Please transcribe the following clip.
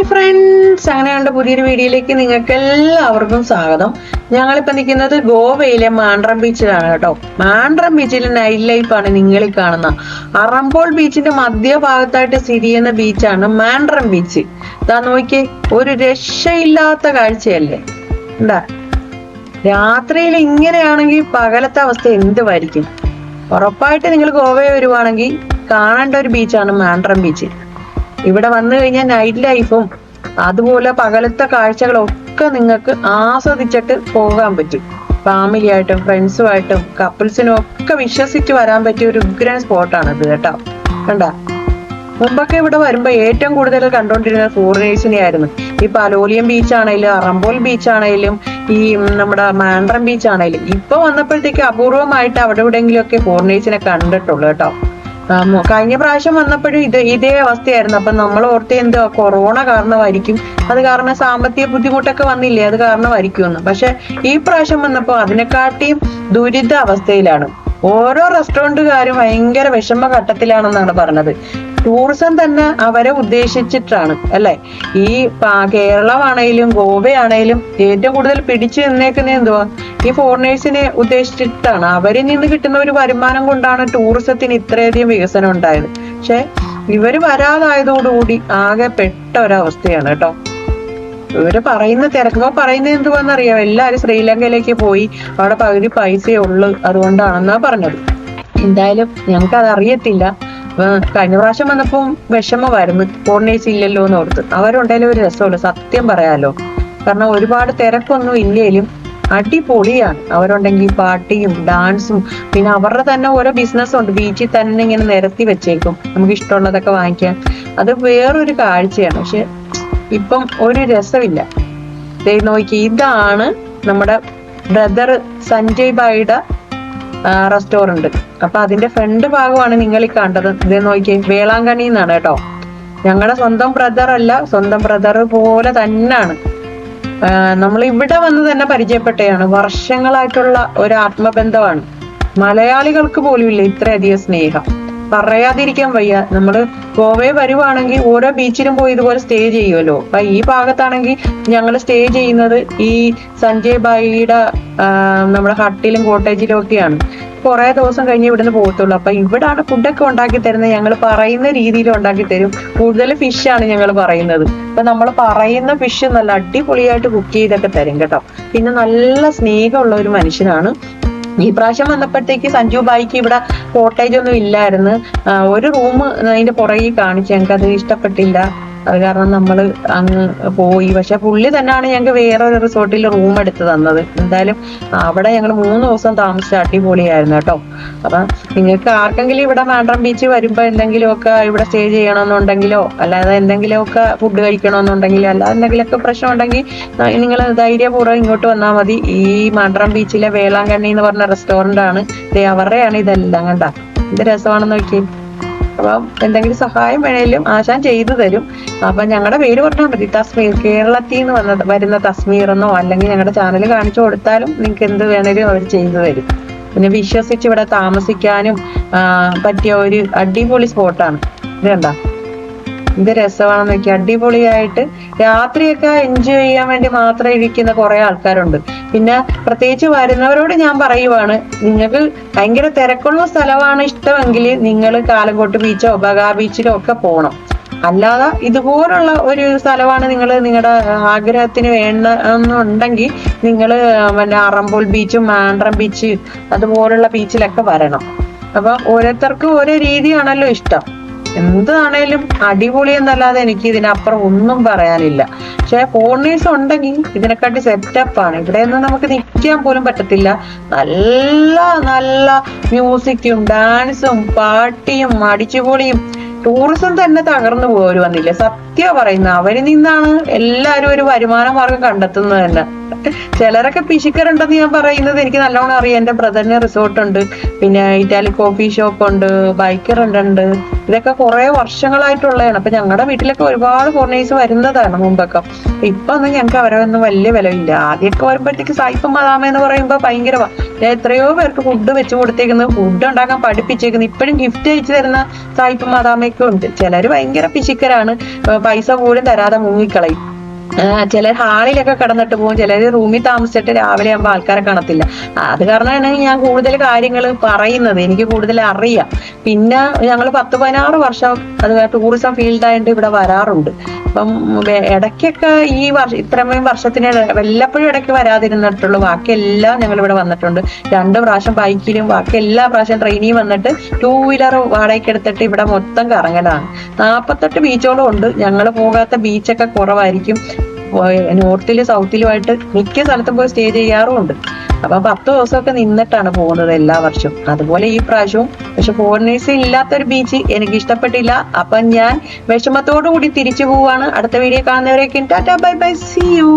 Hi friends കണ്ട പുതിയൊരു വീഡിയോയിലേക്ക് നിങ്ങൾക്ക് എല്ലാവർക്കും സ്വാഗതം. ഞങ്ങളിപ്പോ നിൽക്കുന്നത് ഗോവയിലെ മാൻഡ്രം ബീച്ചിലാണ് കേട്ടോ. മാൻഡ്രം ബീച്ചിലെ നൈറ്റ് ലൈഫാണ് നിങ്ങളിൽ കാണുന്ന. അറമ്പോൾ ബീച്ചിന്റെ മധ്യഭാഗത്തായിട്ട് സ്ഥിതി ചെയ്യുന്ന ബീച്ചാണ് മാൻഡ്രം ബീച്ച്. ഇതാ നോക്കിയേ ഒരു രക്ഷയില്ലാത്ത കാഴ്ചയല്ലേ? എന്താ? രാത്രിയിൽ ഇങ്ങനെയാണെങ്കിൽ പകലത്തെ അവസ്ഥ എന്തുമായിരിക്കും ഉറപ്പായിട്ട് നിങ്ങൾ ഗോവയെ വരുവാണെങ്കിൽ കാണേണ്ട ഒരു ബീച്ചാണ് മാൻഡ്രം ബീച്ച്. ഇവിടെ വന്നു കഴിഞ്ഞാൽ നൈറ്റ് ലൈഫും അതുപോലെ പകലത്തെ കാഴ്ചകളൊക്കെ നിങ്ങൾക്ക് ആസ്വദിച്ചിട്ട് പോകാൻ പറ്റും. ഫാമിലി ആയിട്ടും ഫ്രണ്ട്സുമായിട്ടും കപ്പിൾസിനും ഒക്കെ വിശ്വസിച്ച് വരാൻ പറ്റിയ ഒരു ഉഗ്രൻ സ്പോട്ടാണ് ഇത് കേട്ടോ. കണ്ട? മുമ്പൊക്കെ ഇവിടെ വരുമ്പോ ഏറ്റവും കൂടുതൽ കണ്ടുകൊണ്ടിരുന്നത് ഫോറിനേഴ്സിനെ ആയിരുന്നു ഈ പലോലിയം ബീച്ച് ആണെങ്കിലും അറമ്പോൽ ബീച്ച് ആണെങ്കിലും ഈ നമ്മുടെ മാൻഡ്രം ബീച്ച് ആണെങ്കിലും ഇപ്പൊ വന്നപ്പോഴത്തേക്ക് അപൂർവമായിട്ട് അവിടെ എവിടെയെങ്കിലും ഒക്കെ ഫോറിനേഴ്സിനെ കണ്ടിട്ടുള്ളൂ കേട്ടോ. കഴിഞ്ഞ പ്രാവശ്യം വന്നപ്പോഴും ഇത് ഇതേ അവസ്ഥയായിരുന്നു. അപ്പൊ നമ്മൾ ഓർത്ത് എന്തോ കൊറോണ കാരണമായിരിക്കും. അത് കാരണം സാമ്പത്തിക ബുദ്ധിമുട്ടൊക്കെ വന്നില്ലേ? അത് കാരണമായിരിക്കും എന്ന് പക്ഷെ ഈ പ്രാവശ്യം വന്നപ്പോ അതിനെക്കാട്ടിയും ദുരിത അവസ്ഥയിലാണ് ഓരോ റെസ്റ്റോറന്റുകാരും ഭയങ്കര വിഷമ ഘട്ടത്തിലാണെന്നാണ് പറഞ്ഞത്. ടൂറിസം തന്നെ അവരെ ഉദ്ദേശിച്ചിട്ടാണ് അല്ലെ? ഈ കേരളമാണേലും ഗോവയാണേലും ഏറ്റവും കൂടുതൽ പിടിച്ചു നിന്നേക്കുന്നത് എന്തുവാ? ഈ ഫോറിനേഴ്സിനെ ഉദ്ദേശിച്ചിട്ടാണ്. അവരിൽ നിന്ന് കിട്ടുന്ന ഒരു വരുമാനം കൊണ്ടാണ് ടൂറിസത്തിന് ഇത്രയധികം വികസനം ഉണ്ടായത്. പക്ഷെ ഇവർ വരാതായതോടുകൂടി ആകെ പെട്ട ഒരവസ്ഥയാണ് കേട്ടോ. ഇവർ പറയുന്ന തിരക്കുമ്പോ പറയുന്നത് എന്തുവാന്നറിയാം? എല്ലാരും ശ്രീലങ്കയിലേക്ക് പോയി. അവിടെ പകുതി പൈസയേ ഉള്ളു. അതുകൊണ്ടാണെന്നാ പറഞ്ഞത്. എന്തായാലും ഞങ്ങൾക്ക് അത് അറിയത്തില്ല കഴിഞ്ഞ പ്രാവശ്യം വന്നപ്പോ വിഷമമായിരുന്നു ഫോറിനേഴ്സ് ഇല്ലല്ലോ എന്ന് ഓർത്ത്. അവരുണ്ടെങ്കിലും ഒരു രസമുള്ളൂ. സത്യം പറയാലോ. കാരണം ഒരുപാട് തിരക്കൊന്നും ഇല്ലേലും അടിപൊളിയാണ്. അവരുണ്ടെങ്കിൽ പാട്ടിയും ഡാൻസും. പിന്നെ അവരുടെ തന്നെ ഓരോ ബിസിനസ് ഉണ്ട്. ബീച്ചിൽ തന്നെ ഇങ്ങനെ നിരത്തി വെച്ചേക്കും. നമുക്ക് ഇഷ്ടമുള്ളതൊക്കെ വാങ്ങിക്കാൻ. അത് വേറൊരു കാഴ്ചയാണ്. പക്ഷെ ഇപ്പം ഒരു രസമില്ല. നോക്കി ഇതാണ് നമ്മുടെ ബ്രദർ സഞ്ജയ് ബായിയുടെ റെസ്റ്റോറന്റ് അപ്പൊ അതിന്റെ ഫ്രണ്ട് ഭാഗമാണ് നിങ്ങൾ ഈ കണ്ടത്. ഇത് നോക്കി വേളാങ്കണ്ണി എന്നാണ് കേട്ടോ. ഞങ്ങളുടെ സ്വന്തം ബ്രദർ അല്ല സ്വന്തം ബ്രദർ പോലെ തന്നെയാണ് നമ്മൾ ഇവിടെ വന്ന് തന്നെ പരിചയപ്പെട്ടയാണ്. വർഷങ്ങളായിട്ടുള്ള ഒരു ആത്മബന്ധമാണ്. മലയാളികൾക്ക് പോലും ഇല്ല ഇത്രയധികം സ്നേഹം. പറയാതിരിക്കാൻ വയ്യ. നമ്മൾ ഗോവയെ വരുവാണെങ്കിൽ ഓരോ ബീച്ചിലും പോയി ഇതുപോലെ സ്റ്റേ ചെയ്യുമല്ലോ അപ്പൊ ഈ ഭാഗത്താണെങ്കിൽ ഞങ്ങൾ സ്റ്റേ ചെയ്യുന്നത് ഈ സഞ്ജയ് ബായിയുടെ നമ്മുടെ ഹട്ടിലും കോട്ടേജിലും ഒക്കെയാണ്. കുറെ ദിവസം കഴിഞ്ഞ് ഇവിടുന്ന് പോകത്തുള്ളൂ അപ്പൊ ഇവിടാണ് ഫുഡൊക്കെ ഉണ്ടാക്കി തരുന്നത് ഞങ്ങൾ പറയുന്ന രീതിയിൽ ഉണ്ടാക്കി തരും. കൂടുതൽ ഫിഷാണ് ഞങ്ങൾ പറയുന്നത്. അപ്പൊ നമ്മൾ പറയുന്ന ഫിഷ് നല്ല അടിപൊളിയായിട്ട് കുക്ക് ചെയ്തൊക്കെ തരും കേട്ടോ. പിന്നെ നല്ല സ്നേഹമുള്ള ഒരു മനുഷ്യനാണ് ഈ പ്രാവശ്യം വന്നപ്പോഴത്തേക്ക് സഞ്ജു ബായിക്ക് ഇവിടെ കോട്ടേജ് ഒന്നും ഇല്ലായിരുന്നു. ഒരു റൂം അതിന്റെ പുറകിൽ കാണിച്ചു. ഞങ്ങൾക്ക് അത് ഇഷ്ടപ്പെട്ടില്ല. അത് കാരണം നമ്മൾ അങ്ങ് പോയി. പക്ഷെ പുള്ളി തന്നെയാണ് ഞങ്ങൾക്ക് വേറെ ഒരു റിസോർട്ടിൽ റൂം എടുത്ത് തന്നത്. എന്തായാലും അവിടെ ഞങ്ങൾ മൂന്ന് ദിവസം താമസിച്ച അടിപൊളിയായിരുന്നു കേട്ടോ. അപ്പൊ നിങ്ങൾക്ക് ആർക്കെങ്കിലും ഇവിടെ മാൻഡ്രം ബീച്ച് വരുമ്പോ എന്തെങ്കിലുമൊക്കെ ഇവിടെ സ്റ്റേ ചെയ്യണമെന്നുണ്ടെങ്കിലോ അല്ലാതെ എന്തെങ്കിലുമൊക്കെ ഫുഡ് കഴിക്കണമെന്നുണ്ടെങ്കിലോ അല്ലാതെ എന്തെങ്കിലുമൊക്കെ പ്രശ്നം ഉണ്ടെങ്കിൽ നിങ്ങൾ ധൈര്യപൂർവം ഇങ്ങോട്ട് വന്നാൽ മതി. ഈ മാൻഡ്രം ബീച്ചിലെ വേളാങ്കണ്ണി എന്ന് പറഞ്ഞ റെസ്റ്റോറന്റ് ആണ്. അവരുടെയാണ് ഇതെല്ലാം കണ്ട. എന്ത് രസമാണെന്ന് നോക്കി അപ്പം എന്തെങ്കിലും സഹായം വേണേലും ആശാൻ ചെയ്തു തരും. അപ്പം ഞങ്ങളുടെ പേര് പറഞ്ഞാൽ മതി. തസ്മീർ കേരളത്തിൽ നിന്ന് വന്ന വരുന്ന തസ്മീർ എന്നോ അല്ലെങ്കിൽ ഞങ്ങളുടെ ചാനൽ കാണിച്ചു കൊടുത്താലും നിങ്ങൾക്ക് എന്ത് വേണേലും അവർ ചെയ്തു തരും. പിന്നെ വിശ്വസിച്ച് ഇവിടെ താമസിക്കാനും പറ്റിയ ഒരു അടിപൊളി സ്പോട്ടാണ് ഇത് കണ്ട? ഇത് രസമാണെന്ന് വെച്ചാൽ അടിപൊളിയായിട്ട് രാത്രിയൊക്കെ എൻജോയ് ചെയ്യാൻ വേണ്ടി മാത്രം ഇരിക്കുന്ന കുറെ ആൾക്കാരുണ്ട്. പിന്നെ പ്രത്യേകിച്ച് വരുന്നവരോട് ഞാൻ പറയുവാണ് നിങ്ങൾക്ക് ഭയങ്കര തിരക്കുള്ള സ്ഥലമാണ് ഇഷ്ടമെങ്കിൽ നിങ്ങൾ കാലങ്കോട്ട് ബീച്ചോ ബഗാ ബീച്ചിലോ ഒക്കെ പോകണം അല്ലാതെ ഇതുപോലുള്ള ഒരു സ്ഥലമാണ് നിങ്ങൾ നിങ്ങളുടെ ആഗ്രഹത്തിന് വേണമെന്നുണ്ടെങ്കിൽ നിങ്ങൾ പിന്നെ അറമ്പോൾ ബീച്ചും മാൻഡ്രം ബീച്ച് അതുപോലുള്ള ബീച്ചിലൊക്കെ വരണം. അപ്പൊ ഓരോരുത്തർക്കും ഓരോ രീതിയാണല്ലോ ഇഷ്ടം. എന്താണേലും അടിപൊളി എന്നല്ലാതെ എനിക്ക് ഇതിനപ്പുറം ഒന്നും പറയാനില്ല. പക്ഷെ കോർണേഴ്സ് ഉണ്ടെങ്കിൽ ഇതിനെക്കാട്ടി സെറ്റപ്പാണ് ഇവിടെ നിന്ന് നമുക്ക് നിൽക്കാൻ പോലും പറ്റത്തില്ല. നല്ല നല്ല മ്യൂസിക്കും ഡാൻസും പാട്ടിയും അടിച്ചുപൊളിയും ടൂറിസം തന്നെ തകർന്നു പോരു വന്നില്ല സത്യം പറയുന്ന അവരിൽ നിന്നാണ് എല്ലാവരും ഒരു വരുമാന മാർഗം കണ്ടെത്തുന്നത് തന്നെ. ചിലരൊക്കെ പിശുക്കരുണ്ടെന്ന് ഞാൻ പറയുന്നത് എനിക്ക് നല്ലോണം അറിയാം. എന്റെ ബ്രദറിന് റിസോർട്ട് ഉണ്ട്. പിന്നെ ഇറ്റാലി കോഫി ഷോപ്പ് ഉണ്ട് ബൈക്ക് റെന്റുണ്ട് ഇതൊക്കെ കുറെ വർഷങ്ങളായിട്ടുള്ളതാണ്. അപ്പൊ ഞങ്ങളുടെ വീട്ടിലൊക്കെ ഒരുപാട് ഫോറിനേഴ്സ് വരുന്നതാണ് മുമ്പൊക്കെ. ഇപ്പൊ ഒന്നും ഞങ്ങൾക്ക് അവരെ ഒന്നും വലിയ വിലയില്ല. ആദ്യമൊക്കെ വരുമ്പോഴത്തേക്ക് സായിപ്പ് ബദാമ എന്ന് പറയുമ്പോൾ ഭയങ്കര എത്രയോ പേർക്ക് ഫുഡ് വെച്ച് കൊടുത്തേക്കുന്നത് ഫുഡ് ഉണ്ടാക്കാൻ പഠിപ്പിച്ചേക്കുന്നത് ഇപ്പോഴും ഗിഫ്റ്റ് അയച്ചു തരുന്ന സായിപ്പും മദാമയൊക്കെ ഉണ്ട്. ചിലര് ഭയങ്കര പിശുക്കരാണ്. പൈസ പോലും തരാതെ മുങ്ങിക്കളയും. ചിലർ ഹാളിലൊക്കെ കിടന്നിട്ട് പോകും. ചിലർ റൂമിൽ താമസിച്ചിട്ട് രാവിലെ ആകുമ്പോൾ ആൾക്കാരെ കാണത്തില്ല. അത് കാരണമാണ് ഞാൻ കൂടുതൽ കാര്യങ്ങൾ പറയുന്നത്. എനിക്ക് കൂടുതൽ അറിയാം. പിന്നെ ഞങ്ങൾ പത്ത് പതിനാറ് വർഷം അത് ടൂറിസം ഫീൽഡായിട്ട് ഇവിടെ വരാറുണ്ട്. അപ്പം ഇടയ്ക്കൊക്കെ ഈ വർഷം ഇത്രയും വർഷത്തിന് വല്ലപ്പോഴും ഇടയ്ക്ക് വരാതിരുന്നിട്ടുള്ളൂ. ബാക്കി എല്ലാം ഞങ്ങൾ ഇവിടെ വന്നിട്ടുണ്ട്. രണ്ട് പ്രാവശ്യം ബൈക്കിലും ബാക്കി എല്ലാ പ്രാവശ്യം ട്രെയിനിൽ വന്നിട്ട് ടൂ വീലർ വാടകയ്ക്ക് എടുത്തിട്ട് ഇവിടെ മൊത്തം കറങ്ങലാണ്. നാൽപ്പത്തെട്ട് ബീച്ചോളം ഉണ്ട്. ഞങ്ങൾ പോകാത്ത ബീച്ചൊക്കെ കുറവായിരിക്കും. നോർത്തിലും സൗത്തിലുമായിട്ട് മിക്ക സ്ഥലത്തും പോയി സ്റ്റേ ചെയ്യാറുമുണ്ട്. അപ്പൊ പത്ത് ദിവസമൊക്കെ നിന്നിട്ടാണ് പോകുന്നത് എല്ലാ വർഷവും. അതുപോലെ ഈ പ്രാവശ്യവും പക്ഷെ ഫോറിനേഴ്സ് ഇല്ലാത്തൊരു ബീച്ച് എനിക്ക് ഇഷ്ടപ്പെട്ടില്ല അപ്പൊ ഞാൻ വിഷമത്തോടു കൂടി തിരിച്ചു പോവാണ്. അടുത്ത വീഡിയോ കാണുന്നവരേക്കും Tata bye bye see U